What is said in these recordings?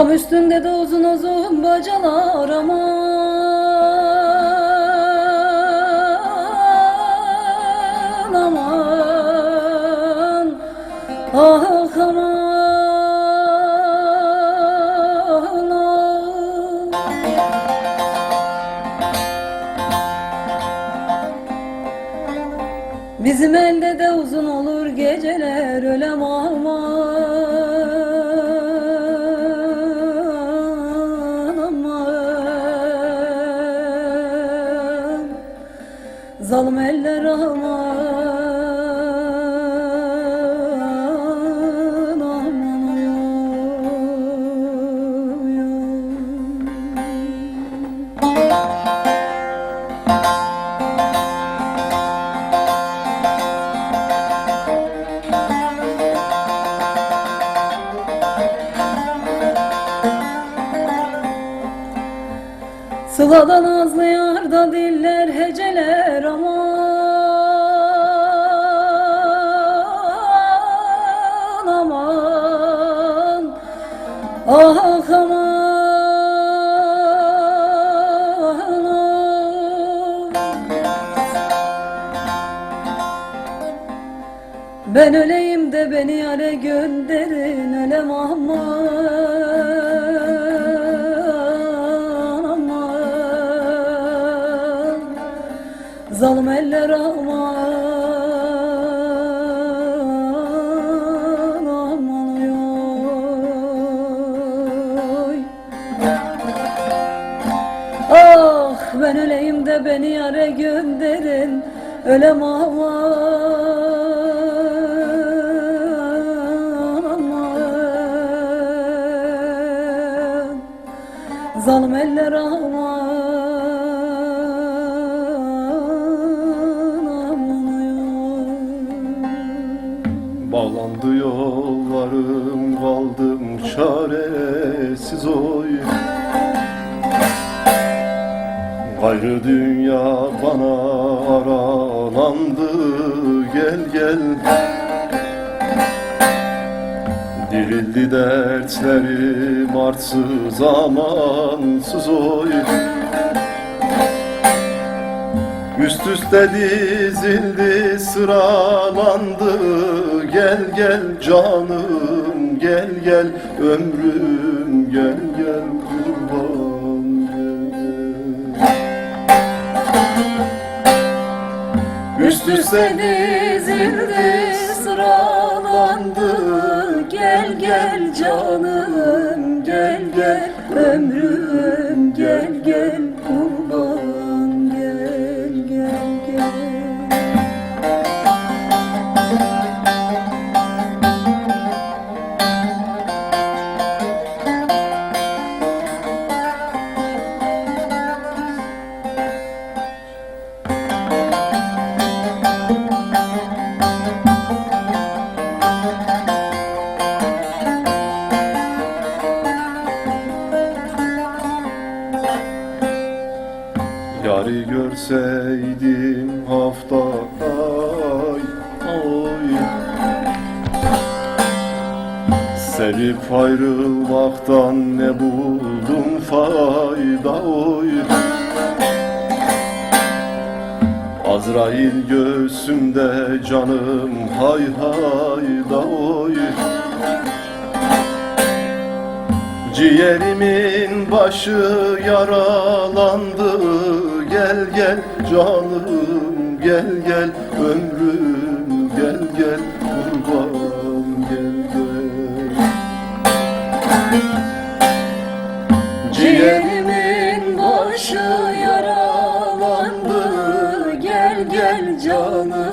Dam üstünde de uzun uzun bacalar aman aman ah aman ah. Bizim elde de uzun olur geceler ölem aman Sıladan azlı yarda diller heceler aman ah aman. Ben öleyim de beni yare gönderin ölem aman. Zalim eller aman beni yare gönderin Ölem aman Zalim eller aman. Bağlandı yollarım kaldım çaresiz oy Gayrı dünya bana aralandı. Gel gel. Dirildi dertlerim artsız amansız oy. Üst üste dizildi sıralandı. Gel gel canım gel gel. Ömrüm gel gel Üst üste dizildi sıralandı. Gel gel canım gel gel. Ömrüm gel gel Yarı görseydim hafta ay oy. Sevip ayrılmaktan ne buldum fayda oy. Azrail göğsümde canım hay hay da oy. Ciğerimin başı yaralandı Gel gel canım gel gel ömrüm gel gel kurban gel gel. Ciğerimin başı yaralandı Gel gel canım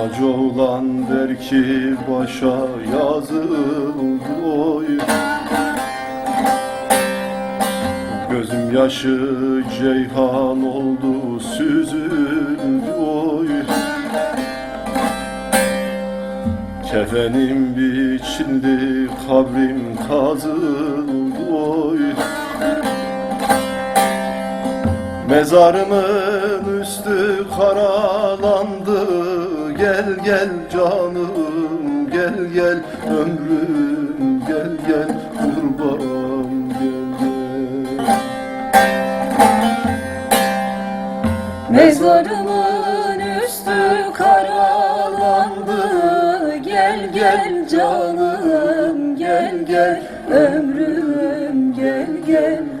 Acı olan der ki başa yazıldı oy. Gözüm yaşı ceyhan oldu süzüldü oy. Kefenim biçildi kabrim kazıldı oy. Mezarımın üstü karalandı Gel canım gel gel. Ömrüm gel gel. Kurban gel gel. Mezarımın üstü karalandı. Gel gel canım gel gel. Ömrüm gel gel